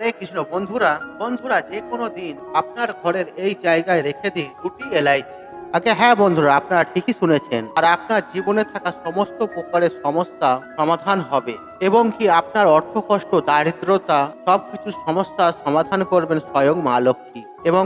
হরে কৃষ্ণ, বন্ধুরা বন্ধুরা, যে কোনো দিন আপনার ঘরের এই জায়গায় রেখে দিন দুটি এলাইচি। আগে হ্যাঁ বন্ধুরা, আপনারা ঠিকই শুনেছেন। আর আপনার জীবনে থাকা সমস্ত প্রকারের সমস্যা সমাধান হবে এবং কি আপনার অর্থ কষ্ট, দারিদ্রতা, সবকিছু সমস্যার সমাধান করবেন স্বয়ং মা লক্ষ্মী এবং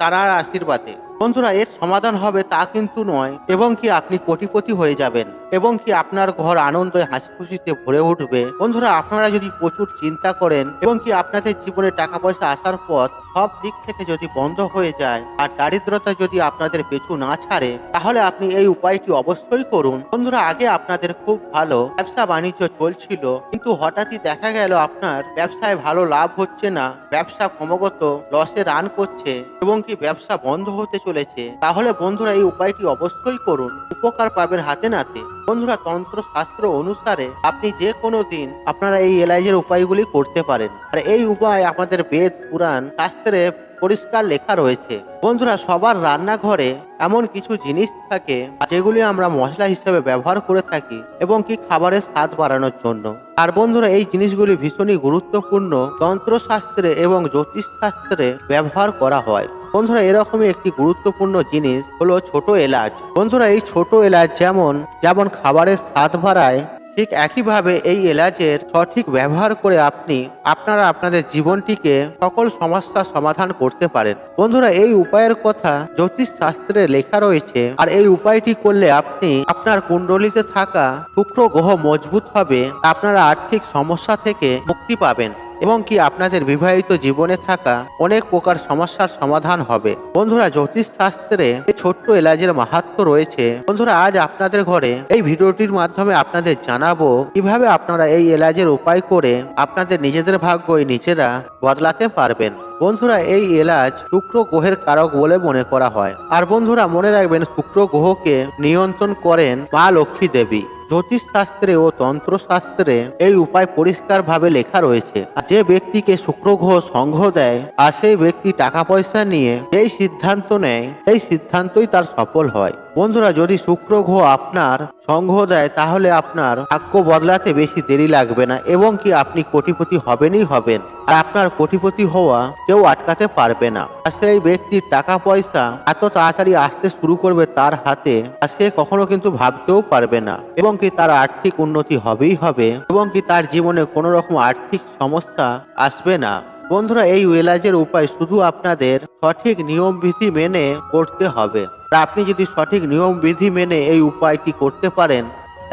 তারার আশীর্বাদে। বন্ধুরা, এর সমাধান হবে তা কিন্তু নয় এবং কি আপনি কোটিপতি হয়ে যাবেন। এবং কি আপনার ঘর আনন্দে হাসি খুশিতে ভরে উঠবে। বন্ধুরা, আপনারা যদি প্রচুর চিন্তা করেন এবং কি আপনাদের জীবনে টাকা পয়সা আসার পথ সব দিক থেকে যদি বন্ধ হয়ে যায় আর দারিদ্রতা যদি আপনাদের পেছু না ছাড়ে, তাহলে আপনি এই উপায়টি অবশ্যই করুন। বন্ধুরা, আগে আপনাদের খুব ভালো ব্যবসা বাণিজ্য চলছিল, কিন্তু হঠাৎই দেখা গেল আপনার ব্যবসায় ভালো লাভ হচ্ছে না, ব্যবসা ক্রমাগত লসে রান করছে এবং কি ব্যবসা বন্ধ হতে চলেছে। তাহলে বন্ধুরা, এই উপায়টি অবশ্যই করুন। উপকার পাবেন হাতে নাতে। বন্ধুরা তন্ত্র শাস্ত্র অনুসারে আপনি যে কোনো দিন আপনারা এই এলাইজের উপায়গুলি করতে পারেন। আর এই উপায় আমাদের বেদ, পুরাণ, শাস্ত্রে পরিষ্কার লেখা রয়েছে। বন্ধুরা, সবার রান্নাঘরে এমন কিছু জিনিস থাকে যেগুলি আমরা মশলা হিসেবে ব্যবহার করে থাকি এবং কি খাবারের স্বাদ বাড়ানোর জন্য। আর বন্ধুরা, এই জিনিসগুলি ভীষণই গুরুত্বপূর্ণ। তন্ত্রশাস্ত্রে এবং জ্যোতিষশাস্ত্রে ব্যবহার করা হয়। বন্ধুরা, এরকমই একটি গুরুত্বপূর্ণ জিনিস হলো ছোট এলাচ। বন্ধুরা, এই ছোট এলাচ যেমন যেমন খাবারের স্বাদ বাড়ায়, ঠিক একইভাবে এই এলাচের সঠিক ব্যবহার করে আপনি, আপনারা আপনাদের জীবনটিকে সকল সমস্যার সমাধান করতে পারেন। বন্ধুরা, এই উপায়ের কথা জ্যোতিষ শাস্ত্রে লেখা রয়েছে, আর এই উপায়টি করলে আপনি আপনার কুণ্ডলিতে থাকা শুক্র গ্রহ মজবুত হবে, আপনারা আর্থিক সমস্যা থেকে মুক্তি পাবেন। এবং কি আপনাদের বিবাহিত জীবনে থাকা অনেক প্রকার সমস্যার সমাধান হবে। বন্ধুরা, জ্যোতিষ শাস্ত্রে এই ছোট্ট এলাজের মাহাত্ম রয়েছে। বন্ধুরা, আজ আপনাদের ঘরে এই ভিডিওটির মাধ্যমে আপনাদের জানাব কীভাবে আপনারা এই এলাজের উপায় করে আপনাদের নিজেদের ভাগ্যই নিজেরা বদলাতে পারবেন। বন্ধুরা, এই এলাচ শুক্র গ্রহের কারক বলে মনে করা হয়। আর বন্ধুরা, মনে রাখবেন, শুক্র গ্রহকে নিয়ন্ত্রণ করেন মা লক্ষ্মী দেবী। জ্যোতিষ শাস্ত্রে ও তন্ত্রশাস্ত্রে এই উপায় পরিষ্কারভাবে লেখা রয়েছে। যে ব্যক্তিকে শুক্র গ্রহ সংঘ দেয়, আর সেই ব্যক্তি টাকা পয়সা নিয়ে যেই সিদ্ধান্ত নেয়, সেই সিদ্ধান্তই তার সফল হয়। বন্ধুরা, যদি শুক্র গ্রহ আপনার সংঘ দেয়, তাহলে আপনার ভাগ্য বদলাতে বেশি দেরি লাগবে না এবং কি আপনি কোটিপতি হবেনই হবেন। আর আপনার কোটিপতি হওয়া কেউ আটকাতে পারবে না। আর সেই ব্যক্তির টাকা পয়সা এত তাড়াতাড়ি আসতে শুরু করবে তার হাতে, আর সে কখনো কিন্তু ভাবতেও পারবে না। এবং কি তার আর্থিক উন্নতি হবেই হবে, এবং কি তার জীবনে কোনো রকম আর্থিক সমস্যা আসবে না। বন্ধুরা, এই ওয়েলাজের উপায় শুধু আপনাদের সঠিক নিয়ম বিধি মেনে করতে হবে। আপনি যদি সঠিক নিয়ম বিধি মেনে এই উপায়টি করতে পারেন,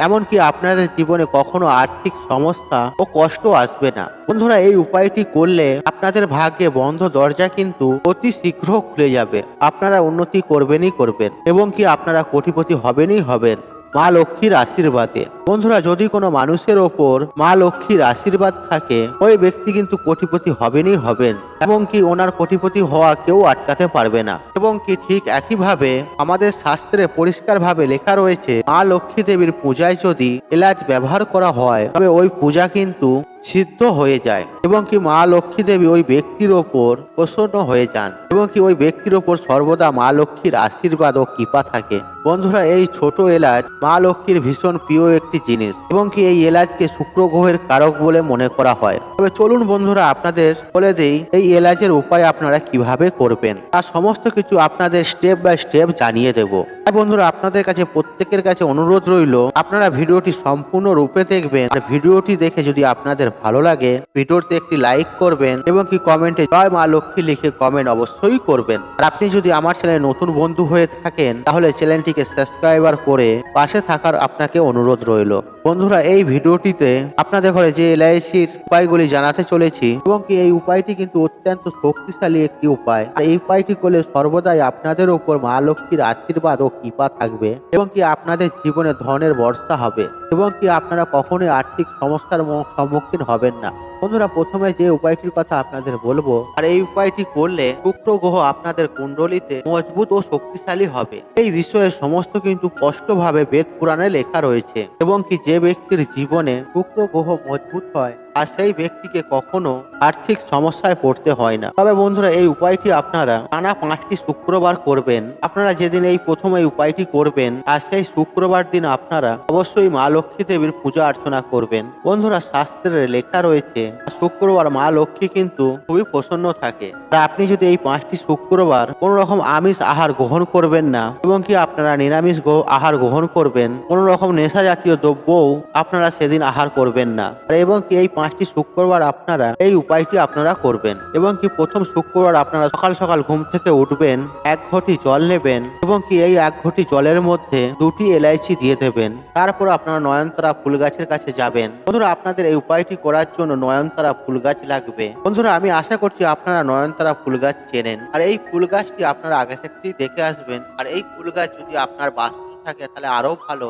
এমনকি আপনাদের জীবনে কখনো আর্থিক সমস্যা ও কষ্ট আসবে না। বন্ধুরা, এই উপায়টি করলে আপনাদের ভাগ্যে বন্ধ দরজা কিন্তু অতি শীঘ্র খুলে যাবে। আপনারা উন্নতি করবেনই করবেন, এবং কি আপনারা কোটিপতি হবেনই হবেন। মা লক্ষ্মীর আশীর্বাদে। বন্ধুরা, যদি কোনো মানুষের ওপর মা লক্ষ্মীর আশীর্বাদ থাকে, ওই ব্যক্তি কিন্তু কোটিপতি হবেনই হবেন। এবং কি ওনার কোটিপতি হওয়া কেউ আটকাতে পারবে না। এবং কি ঠিক একইভাবে আমাদের শাস্ত্রে পরিষ্কারভাবে লেখা রয়েছে, মা লক্ষ্মী দেবীর পূজায় যদি এলাচ ব্যবহার করা হয়, তবে ওই পূজা কিন্তু সিদ্ধ হয়ে যায় এবং কি মা লক্ষ্মী দেবী ওই ব্যক্তির ওপর প্রসন্ন হয়ে যান এবং কি ওই ব্যক্তির ওপর সর্বদা মা লক্ষ্মীর আশীর্বাদ ও কৃপা থাকে। বন্ধুরা, এই ছোট এলাচ মা লক্ষ্মীর ভীষণ প্রিয় একটি জিনিস এবং কি এই এলাচকে শুক্র গ্রহের কারক বলে মনে করা হয়। তবে চলুন বন্ধুরা, আপনাদের বলে দেই, এই এলাচের উপায় আপনারা কীভাবে করবেন? তার সমস্ত কিছু আপনাদের স্টেপ বাই স্টেপ জানিয়ে দেব। বন্ধুরা, আপনাদের কাছে প্রত্যেকের কাছে অনুরোধ রইল, আপনারা ভিডিওটি সম্পূর্ণ রূপে দেখবেন। আর ভিডিওটি দেখে যদি আপনাদের ভালো লাগে, ভিডিওতে একটি লাইক করবেন এবং কি কমেন্টে জয় মা লক্ষ্মী লিখে কমেন্ট অবশ্যই করবেন। আর আপনি যদি আমার চ্যানেলে নতুন বন্ধু হয়ে থাকেন, তাহলে চ্যানেলটিকে সাবস্ক্রাইবার করে পাশে থাকার আপনাকে অনুরোধ রইল। বন্ধুরা, এই ভিডিওটিতে আপনাদের ঘরে যে এলআইসির উপায়গুলি জানাতে চলেছি এবং কি এই উপায়টি কিন্তু অত্যন্ত শক্তিশালী একটি উপায়। এই উপায়টি করলে সর্বদাই আপনাদের উপর মা লক্ষ্মীর আশীর্বাদ ও কৃপা থাকবে এবং কি আপনাদের জীবনে ধনের বর্ষা হবে এবং কি আপনারা কখনোই আর্থিক সমস্যার সম্মুখীন হবেন না। বন্ধুরা, প্রথমে যে উপায়টির কথা আপনাদের বলব, আর এই উপায়টি করলে শুক্র গ্রহ আপনাদের কুণ্ডলিতে মজবুত ও শক্তিশালী হবে। এই বিষয়ে সমস্ত কিন্তু স্পষ্টভাবে বেদ পুরাণে লেখা রয়েছে। এবং কি যে ব্যক্তির জীবনে শুক্র গ্রহ মজবুত হয় আর সেই ব্যক্তিকে কখনো আর্থিক সমস্যায় পড়তে হয় না। তবে বন্ধুরা, এই উপায়টি আপনারা টানা পাঁচটি শুক্রবার করবেন। আপনারা যেদিন এই প্রথম এই উপায়টি করবেন, আর সেই শুক্রবার দিন আপনারা অবশ্যই মা লক্ষ্মী দেবীর পূজা অর্চনা করবেন। বন্ধুরা, শাস্ত্রে লেখা রয়েছে শুক্রবার মা লক্ষ্মী কিন্তু খুবই প্রসন্ন থাকে। আর আপনি যদি এই পাঁচটি শুক্রবার কোন রকম আমিষ আহার গ্রহণ করবেন না, এবং কি আপনারা নিরামিষ আহার গ্রহণ করবেন কোন রকম নেশা জাতীয় দ্রব্যও আপনারা সেদিন আহার করবেন না। এবং কি এই পাঁচটি শুক্রবার আপনারা, এই উপায়টি আপনারা করবেন। এবং কি প্রথম শুক্রবার আপনারা সকাল সকাল ঘুম থেকে উঠবেন, এক ঘটি জল নেবেন, এবং কি এই এক ঘটি জলের মধ্যে দুটি এলাইচি দিয়ে দেবেন। তারপর আপনারা নয়নতারা ফুল গাছের কাছে যাবেন। বন্ধুরা, আপনাদের এই উপায়টি করার জন্য নয়নতারা ফুল গাছ লাগবে। বন্ধুরা, আমি আশা করছি আপনারা নয়নতারা ফুল গাছ চেনেন। আর এই ফুল গাছটি আপনারা আগে থেকেই দেখে আসবেন। আর এই ফুল গাছ যদি আপনার বাস্তু থাকে, তাহলে আরও ভালো।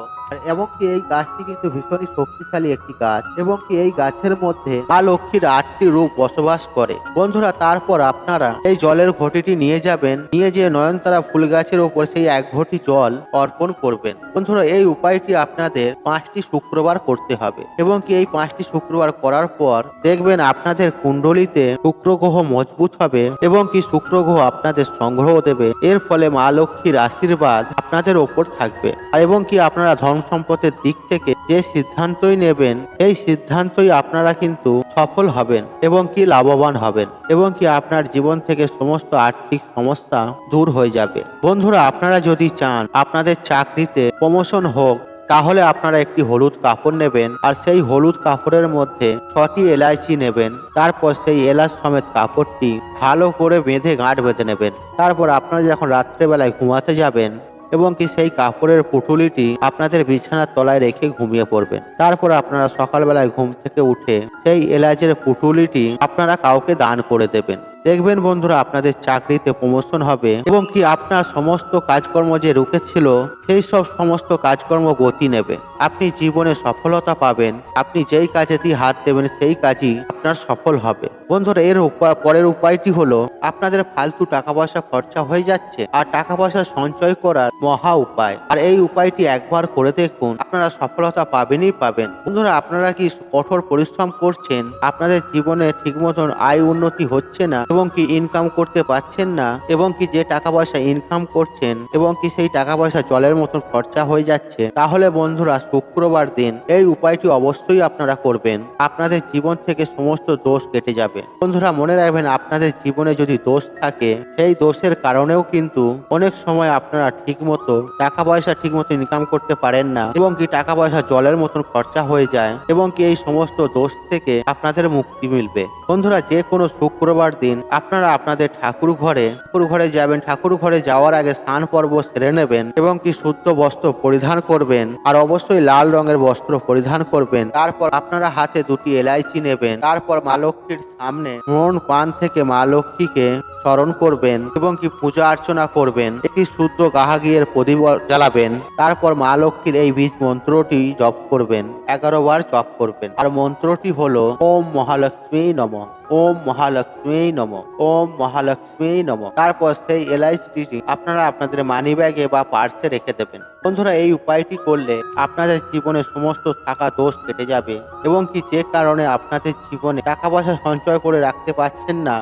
এমনকি এই গাছটি কিন্তু ভীষণই শক্তিশালী একটি গাছ এবং কি এই গাছের মধ্যে মা লক্ষ্মীর আটটি রূপ বসবাস করে। বন্ধুরা, তারপর আপনারা এই জলের ঘটিটি নিয়ে যাবেন, নিয়ে যেয়ে নয়নতারা ফুল গাছের ওপর সেই এক ঘটি জল অর্পণ করবেন। বন্ধুরা, এই উপায়টি আপনাদের পাঁচটি শুক্রবার করতে হবে এবং কি এই পাঁচটি শুক্রবার করার পর দেখবেন আপনাদের কুণ্ডলিতে শুক্র গ্রহ মজবুত হবে এবং কি শুক্র গ্রহ আপনাদের সংগ্রহ দেবে। এর ফলে মা লক্ষ্মীর আশীর্বাদ আপনাদের ওপর থাকবে। এবং কি আপনারা ধন সম্পদের দিক থেকে যে সিদ্ধান্তই নেবেন, এই সিদ্ধান্তই আপনারা কিন্তু সফল হবেন এবং কি লাভবান হবেন এবং কি আপনার জীবন থেকে সমস্ত আর্থিক সমস্যা দূর হয়ে যাবে। বন্ধুরা, আপনারা যদি চান আপনাদের চাকরিতে প্রমোশন হোক, তাহলে আপনারা একটি হলুদ কাপড় নেবেন আর সেই হলুদ কাপড়ের মধ্যে ছটি এলাইচি নেবেন, তারপর সেই এলাচ সমেত কাপড়টি ভালো করে বেঁধে গাঁট বেঁধে নেবেন। তারপর আপনারা যখন রাত্রেবেলায় ঘুমাতে যাবেন এবং কি সেই কাপড়ের পুটুলিটি আপনাদের বিছানার তলায় রেখে ঘুমিয়ে পড়বেন। তারপর আপনারা সকালবেলায় ঘুম থেকে উঠে সেই এলাচের পুটুলিটি আপনারা কাউকে দান করে দেবেন। দেখবেন বন্ধুরা, আপনাদের চাকরিতে প্রমোশন হবে এবং কি আপনার সমস্ত কাজকর্ম যে রুখেছিল, সেই সব সমস্ত কাজকর্ম গতি নেবে। আপনি জীবনে সফলতা পাবেন, আপনি যেই কাজে দিয়ে হাত দেবেন, সেই কাজই আপনার সফল হবে। বন্ধুরা, এর উপা- পরের উপায়টি হলো, আপনাদের ফালতু টাকা পয়সা খরচা হয়ে যাচ্ছে, আর টাকা পয়সা সঞ্চয় করার মহা উপায়। আর এই উপায়টি একবার করে দেখুন, আপনারা সফলতা পাবেনই পাবেন। বন্ধুরা, আপনারা কি কঠোর পরিশ্রম করছেন? আপনাদের জীবনে ঠিক মতন আয় উন্নতি হচ্ছে না? এবং কি ইনকাম করতে পারছেন না? এবং কি যে টাকা পয়সা ইনকাম করছেন, এবং কি সেই টাকা পয়সা জলের মতন খরচা হয়ে যাচ্ছে? তাহলে বন্ধুরা শুক্রবার দিন এই উপায়টি অবশ্যই আপনারা করবেন। আপনাদের জীবন থেকে সমস্ত দোষ কেটে যাবে। বন্ধুরা, মনে রাখবেন, আপনাদের জীবনে যদি দোষ থাকে, সেই দোষের কারণেও কিন্তু অনেক সময় আপনারা ঠিক মতো টাকা পয়সা ঠিক মতো ইনকাম করতে পারেন না এবং কি টাকা পয়সা জলের মতন খরচা হয়ে যায় এবং কি এই সমস্ত দোষ থেকে আপনাদের মুক্তি মিলবে। বন্ধুরা, যে কোনো শুক্রবার দিন আপনারা আপনাদের ঠাকুর ঘরে ঠাকুর ঘরে যাবেন, ঠাকুর ঘরে যাওয়ার আগে স্নান পর্ব সেরে নেবেন এবং কি শুদ্ধ বস্ত্র পরিধান করবেন। আর অবশ্যই লাল রঙের বস্ত্র পরিধান করবেন। তারপর আপনারা হাতে দুটি এলাইচি নেবেন। তারপর মা লক্ষ্মীর সামনে মন পান থেকে মা লক্ষ্মীকে স্মরণ করবেন এবং কি পূজা অর্চনা করবেন। একটি শুদ্ধ গাহাগিয়ের প্রদীপ জ্বালাবেন। তারপর মা লক্ষ্মীর এই বীজ মন্ত্রটি জপ করবেন। এগারো বার জপ করবেন। আর মন্ত্রটি হলো, ওম মহালক্ষ্মী নম। ওম মহালক্ষ্মী নম, ওম মহালক্ষ্মী নম। তারপর সেই এলআইসিটি আপনারা আপনাদের মানি ব্যাগে বা পার্সে রেখে দেবেন। বন্ধুরা, এই উপায়টি করলে আপনাদের জীবনে সমস্ত টাকা দোষ কেটে যাবে এবং কি যে কারণে আপনাদের জীবনে টাকা পয়সা সঞ্চয় করে রাখতে পারছেন না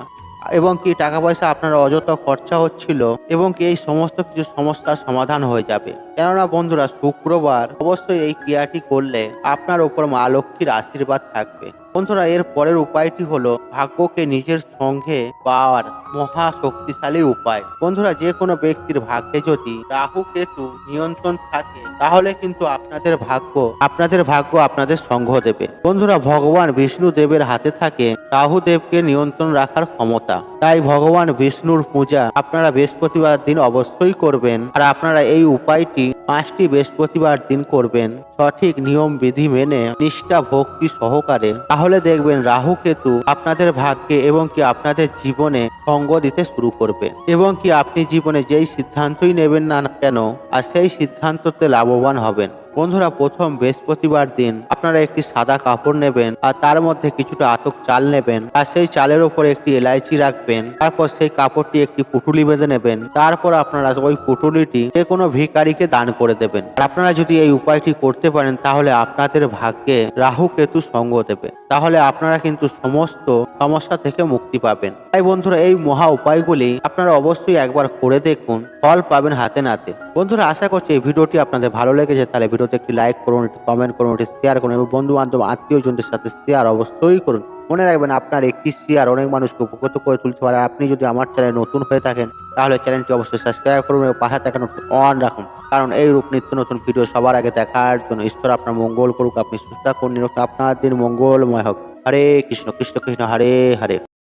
এবং কি টাকা পয়সা আপনার অযথা খরচা হচ্ছিল এবং কি এই সমস্ত কিছু সমস্যার সমাধান হয়ে যাবে। কেননা বন্ধুরা, শুক্রবার অবশ্যই এই ক্রিয়াটি করলে আপনার উপর মা লক্ষ্মীর আশীর্বাদ থাকবে। বন্ধুরা, এর পরের উপায়টি হলো ভাগ্যকে নিজের সঙ্গে পাওয়ার মহা শক্তিশালী উপায়। বন্ধুরা যে কোনো ব্যক্তির ভাগ্যে যদি রাহু কেতু নিয়ন্ত্রণ থাকে, তাহলে কিন্তু আপনাদের ভাগ্য আপনাদের ভাগ্য আপনাদের সঙ্গ দেবে। বন্ধুরা, ভগবান বিষ্ণু দেবের হাতে থাকে রাহু দেবকে নিয়ন্ত্রণ রাখার ক্ষমতা। তাই ভগবান বিষ্ণুর পূজা আপনারা বৃহস্পতিবার দিন অবশ্যই করবেন। আর আপনারা এই উপায়টি পাঁচটি বৃহস্পতিবার দিন করবেন। সঠিক নিয়ম, বিধি মেনে নিষ্ঠা, ভক্তি সহকারে। তাহলে দেখবেন রাহু কেতু আপনাদের ভাগ্যে এবং কি আপনাদের জীবনে সঙ্গ দিতে শুরু করবে। এবং কি আপনি জীবনে যেই সিদ্ধান্তই নেবেন না কেন, আর সেই সিদ্ধান্ততে লাভবান হবেন। বন্ধুরা, প্রথম বৃহস্পতিবার দিন আপনারা একটি সাদা কাপড় নেবেন আর তার মধ্যে কিছুটা আতক চাল নেবেন আর সেই চালের উপর একটি এলাইচি রাখবেন। তারপর সেই কাপড়টি একটি পুটুলি বেঁধে নেবেন। তারপর আপনারা ওই পুটুলিটি যে কোনো ভিকারিকে দান করে দেবেন। আর আপনারা যদি এই উপায়টি করতে পারেন, তাহলে আপনাদের ভাগ্যে রাহু কেতু সঙ্গ দেবে। তাহলে আপনারা কিন্তু সমস্ত সমস্যা থেকে মুক্তি পাবেন। তাই বন্ধুরা, এই মহা উপায়গুলি আপনারা অবশ্যই একবার করে দেখুন। ফল পাবেন হাতে নাতে। বন্ধুরা, আশা করছি এই ভিডিওটি আপনাদের ভালো লেগেছে। তাহলে ভিডিওতে একটি লাইক করুন, একটি কমেন্ট করুন, একটি শেয়ার করুন এবং বন্ধু বান্ধব আত্মীয় জনদের সাথে শেয়ার অবশ্যই করুন। মনে রাখবেন আপনার একটি শেয়ার অনেক মানুষকে উপকৃত করে তুলতে পারে। আপনি যদি আমার চ্যানেল নতুন হয়ে থাকেন, তাহলে চ্যানেলটি অবশ্যই সাবস্ক্রাইব করুন এবং পাশে থাকা অন রাখুন। কারণ এই রূপ নিত্য নতুন ভিডিও সবার আগে দেখার জন্য ঈশ্বর আপনার মঙ্গল করুক, আপনি সুস্থ নিরক্ষণ আপনার দিন মঙ্গলময় হোক। হরে কৃষ্ণ কৃষ্ণ কৃষ্ণ, হরে হরে।